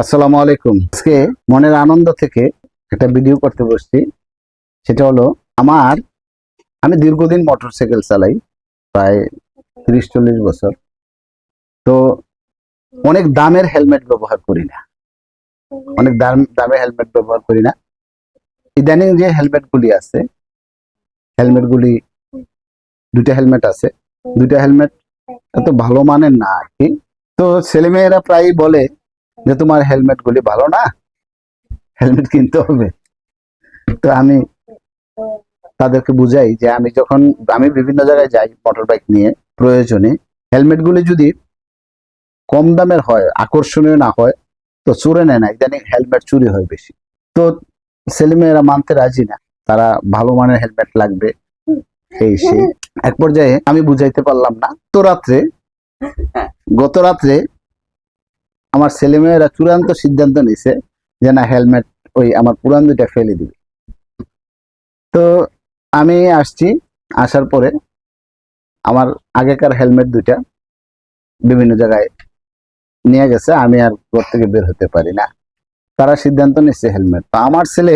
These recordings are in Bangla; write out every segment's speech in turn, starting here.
আসসালামু আলাইকুম। আজকে মনের আনন্দ থেকে একটা ভিডিও করতে বসছি। সেটা হলো, আমার, আমি দীর্ঘদিন মোটরসাইকেল চালাই, প্রায় তিরিশ চল্লিশ বছর। তো অনেক দামের হেলমেট ব্যবহার করি না। অনেক দাম, দামের হেলমেট ব্যবহার করি না। ইদানিং যে হেলমেটগুলি আছে হেলমেট গুলি দুইটা হেলমেট আছে। দুইটা হেলমেট এত ভালো মানের না আর কি। তো ছেলেমেয়েরা প্রায় বলে যে তোমার হেলমেট গুলি ভালো না, হেলমেট কিনতে হবে। তো আমি তাদেরকে বুঝাই যে আমি যখন, আমি বিভিন্ন জায়গায় যাই মোটর বাইক নিয়ে, প্রয়োজনে হেলমেট গুলি যদি কম দামের হয়, আকর্ষণীয় না হয়, তো চুরে নেয় না, ইদানিং হেলমেট চুরি হয় বেশি। তো ছেলেমেয়েরা মানতে রাজি না, তারা ভালো মানের হেলমেট লাগবে, এই সেই। এক পর্যায়ে আমি বুঝাইতে পারলাম না, তো রাত্রে, গত রাত্রে আমার ছেলেমেয়েরা চূড়ান্ত সিদ্ধান্ত নিছে যে না হেলমেট ওই আমার পুরান দুইটা ফেলে দিবে। তো আমি আসছি, আসার পরে আমার আগেকার হেলমেট দুইটা বিভিন্ন জায়গায় নিয়ে গেছে, আমি আর ঘর থেকে বের হতে পারি না। তারা সিদ্ধান্ত নিচ্ছে হেলমেট তো আমার ছেলে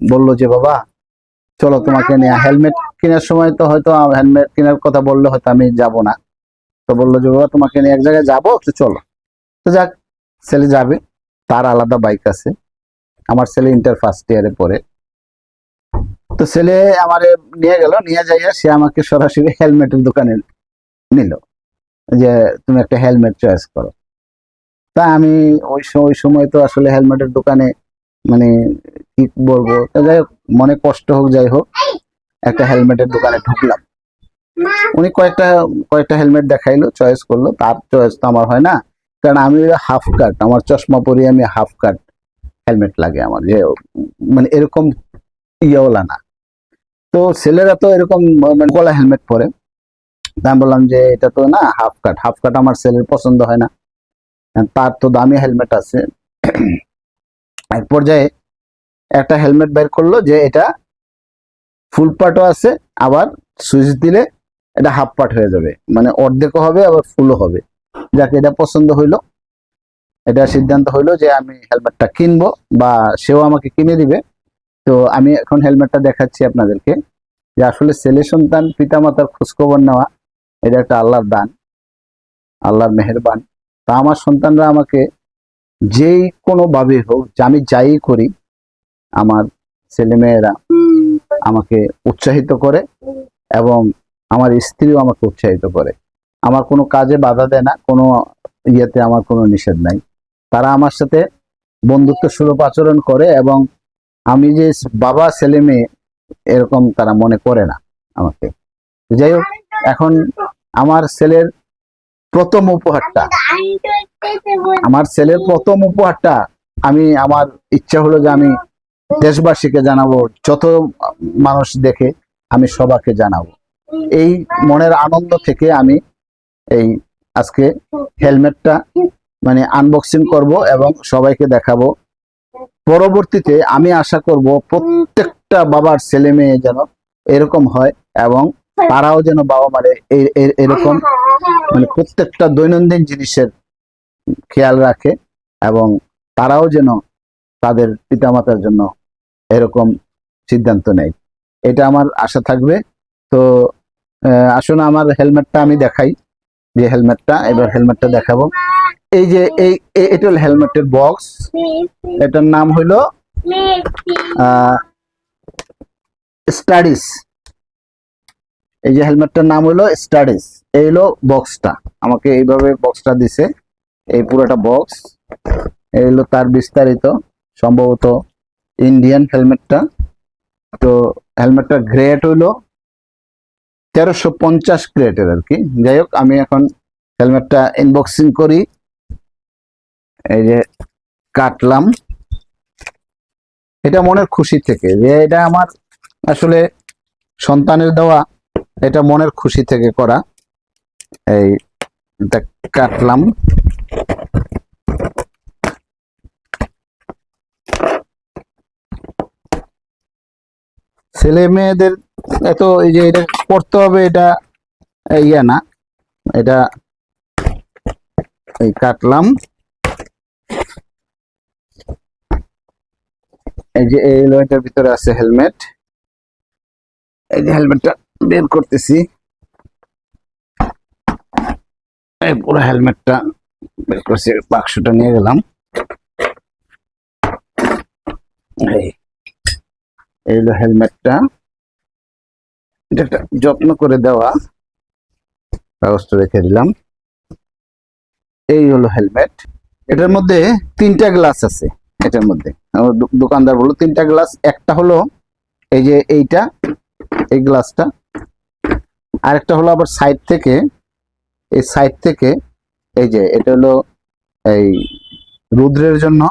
বলল যে, বাবা, চলো তোমাকে নিয়ে হেলমেট কেনার সময় তো হয়তো হেলমেট কেনার কথা বললে হয়তো আমি যাব না। তো বলল যে, বাবা, তোমাকে নিয়ে এক জায়গায় যাব, তো চলো। তো যাক ছেলে যাবে, তার আলাদা বাইক আছে। আমার ছেলে ইন্টার ফার্স্ট ইয়ারে পড়ে। তো ছেলে আমারে নিয়ে গেল, নিয়ে যাইয়া সে আমাকে সরাসরি হেলমেটের দোকানে নিল। যে, তুমি একটা হেলমেট চয়েস করো। তা আমি ওই ওই সময় তো আসলে হেলমেটের দোকানে মানে কি বলব যাই হোক, মনে কষ্ট হোক, যাই হোক, একটা হেলমেটের দোকানে ঢুকলাম। উনি কয়েকটা কয়েকটা হেলমেট দেখাইলো চয়েস করল। তার চয়েস তো আমার হয় না। কারণ আমি হাফ কাট আমার চশমা পরি আমি হাফ কাট হেলমেট লাগে আমার, যে মানে এরকম ইয়েওয়ালা না। তো ছেলেরা তো এরকম মানে গলা হেলমেট পরে। তা আমি বললাম যে, এটা তো না হাফ কাট হাফ কাট আমার ছেলের পছন্দ হয় না। তার তো দামি হেলমেট আছে। এক পর্যায়ে একটা হেলমেট বের করল যে, এটা ফুল পার্টও আছে, আবার সুইচ দিলে এটা হাফ পার্ট হয়ে যাবে। মানে অর্ধেকও হবে, আবার ফুলও হবে। যাকে, এটা পছন্দ হইল। এটা সিদ্ধান্ত হইল যে আমি হেলমেটটা কিনবো বা সেও আমাকে কিনে দিবে। তো আমি এখন হেলমেটটা দেখাচ্ছি আপনাদেরকে যে আসলে ছেলে সন্তান পিতামাতার খোঁজখবর নেওয়া, এটা একটা আল্লাহর দান, আল্লাহর মেহেরবান। তা আমার সন্তানরা আমাকে যেই কোনো ভাবে হোক, যে আমি যাই করি, আমার ছেলেমেয়েরা আমাকে উৎসাহিত করে এবং আমার স্ত্রীও আমাকে উৎসাহিত করে। আমার কোনো কাজে বাধা দেয় না, কোনো ইয়েতে আমার কোনো নিষেধ নাই। তারা আমার সাথে বন্ধুত্ব সুলভ আচরণ করে এবং আমি যে বাবা, ছেলে, মেয়ে এরকম তারা মনে করে না আমাকে। যাই হোক, এখন আমার ছেলের প্রথম উপহারটা। আমার ছেলের প্রথম উপহারটা আমি, আমার ইচ্ছা হলো যে আমি দেশবাসীকে জানাব, যত মানুষ দেখে আমি সবাকে জানাব। এই মনের আনন্দ থেকে আমি এই আজকে হেলমেটটা মানে আনবক্সিং করব এবং সবাইকে দেখাবো। পরবর্তীতে আমি আশা করব প্রত্যেকটা বাবার ছেলে মেয়ে যেন এরকম হয় এবং তারাও যেন বাবা মারে এরকম মানে প্রত্যেকটা দৈনন্দিন জিনিসের খেয়াল রাখে এবং তারাও যেন তাদের পিতামাতার জন্য এরকম সিদ্ধান্ত নেয়। এটা আমার আশা থাকবে। তো আসুন আমার হেলমেটটা আমি দেখাই। যে হেলমেটটা, এবার হেলমেটটা দেখাবো। এই যে এই এটা হলো হেলমেটের বক্স। এটার নাম হইল স্টাডিস। এই যে হেলমেটটার নাম হলো স্টাডিস। এই হলো বক্সটা। আমাকে এইভাবে বক্সটা দিছে। এই পুরোটা বক্স। এই হলো তার বিস্তারিত, সম্ভবত ইন্ডিয়ান হেলমেটটা। তো হেলমেটটার গ্রেড হইল তেরোশো পঞ্চাশ ক্রিয়েটের আর কি। যাই হোক, আমি এখন হেলমেটটা ইনবক্সিং করি। এই যে কাটলাম। এটা মনের খুশি থেকে, যে এটা আমার আসলে সন্তানের দেওয়া, এটা মনের খুশি থেকে করা। এই কাটলাম। ছেলে মেয়েদের এত এই যে এটা করতে হবে, এটা ইয়া না। এটা এই কাটলাম। এই যে এই লয়টার ভিতরে আছে হেলমেট। এই যে হেলমেটটা বের করতেছি। এই পুরো হেলমেটটা বের করছি, বাক্সটা নিয়ে গেলাম। এই। এই হলো হেলমেটটা এটা একটা যত্ন করে দেওয়া কাগজটা রেখে দিলাম। এই হলো হেলমেট এটার মধ্যে তিনটা গ্লাস আছে, এটার মধ্যে। আমার দোকানদার বলল, তিনটা গ্লাস একটা হলো এই যে এইটা, এই গ্লাসটা আরেকটা হলো আবার সাইড থেকে, এই সাইড থেকে, এই যে এটা হলো এই রুদ্রের জন্য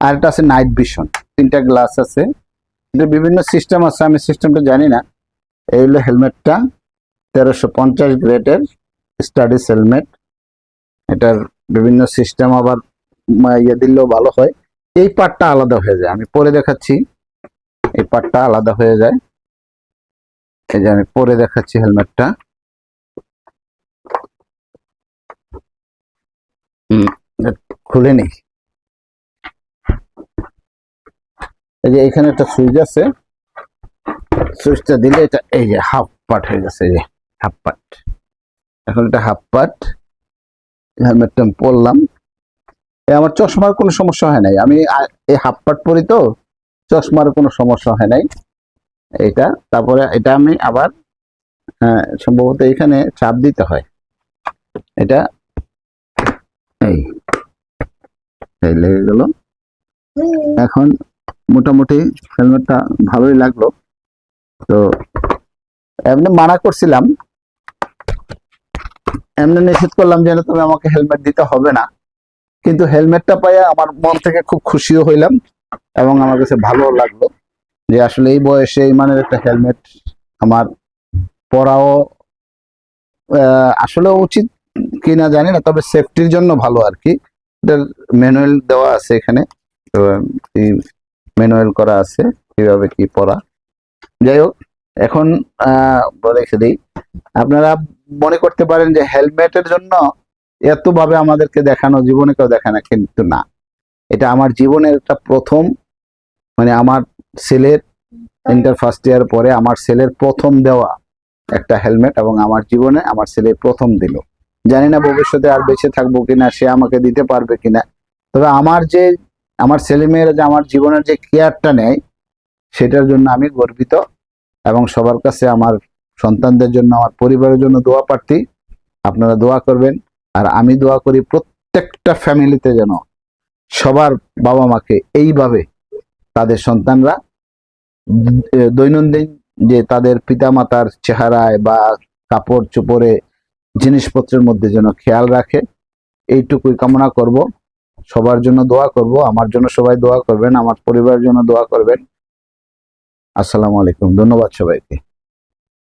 আর একটা আছে নাইট ভিশন তিনটা গ্লাস আছে এটা বিভিন্ন সিস্টেম আছে, আমি সিস্টেমটা জানি না। এই হলো হেলমেটটা, তেরোশো পঞ্চাশ গ্রেডের স্টাডিস হেলমেট। এটার বিভিন্ন সিস্টেম আবার ইয়ে দিলেও ভালো হয়। এই পার্টটা আলাদা হয়ে যায়, আমি পরে দেখাচ্ছি। এই পার্টটা আলাদা হয়ে যায়। এই যে আমি পরে দেখাচ্ছি হেলমেটটা। খুলে নেই। এই যে এখানে একটা সুইচ আছে। সুইচটা দিলে এটা এই যে হাফ পার্ট হয়ে গেছে এই যে হাফ পার্ট। এখন এটা হাফ পার্ট। হেলমেটটা আমি পরলাম। আমার চশমার কোনো সমস্যা হয় নাই। আমি এই হাফ পার্ট পরি তো চশমার কোনো সমস্যা হয় নাই। এটা তারপরে এটা আমি আবার হ্যাঁ সম্ভবত এখানে চাপ দিতে হয়। এটা এই লেগে গেল। এখন মোটামুটি হেলমেটটা ভালোই লাগল। তো এমনি মানা করছিলাম। এমনি নিষেধ করলাম যে না, তুমি আমাকে হেলমেট দিতে হবে না। কিন্তু হেলমেটটা পাইয়া আমার মন থেকে খুব খুশিও হইলাম এবং আমার কাছে ভালো লাগল যে আসলে এই বয়সে এই মানের একটা হেলমেট আমার পরাও আসলে উচিত কিনা জানি না তবে সেফটির জন্য ভালো আর কি। ম্যানুয়াল দেওয়া আছে এখানে। তো ম্যানুয়াল করা আছে, কীভাবে কি পরা যাই হোক, এখন রেখে দিই। আপনারা মনে করতে পারেন যে হেলমেটের জন্য এতভাবে আমাদেরকে দেখানো, জীবনে কেউ দেখে না, কিন্তু না। এটা আমার জীবনের একটা প্রথম মানে আমার ছেলের ইন্টার ফার্স্ট ইয়ার পরে আমার ছেলের প্রথম দেওয়া একটা হেলমেট এবং আমার জীবনে আমার ছেলে প্রথম দিল। জানি না ভবিষ্যতে আর বেঁচে থাকব কিনা, সে আমাকে দিতে পারবে কিনা। তবে আমার যে আমার ছেলে মেয়েরা যে আমার জীবনের যে কেয়ারটা নেয়, সেটার জন্য আমি গর্বিত এবং সবার কাছে আমার সন্তানদের জন্য, আমার পরিবারের জন্য দোয়া প্রার্থী। আপনারা দোয়া করবেন আর আমি দোয়া করি প্রত্যেকটা ফ্যামিলিতে যেন সবার বাবা মাকে এইভাবে তাদের সন্তানরা দৈনন্দিন যে তাদের পিতামাতার চেহারায় বা কাপড় চোপড়ে জিনিসপত্রের মধ্যে যেন খেয়াল রাখে, এইটুকুই কামনা করব। সবার জন্য দোয়া করব, আমার জন্য সবাই দোয়া করবেন, আমার পরিবারের জন্য দোয়া করবেন। আসসালামু আলাইকুম, ধন্যবাদ সবাইকে।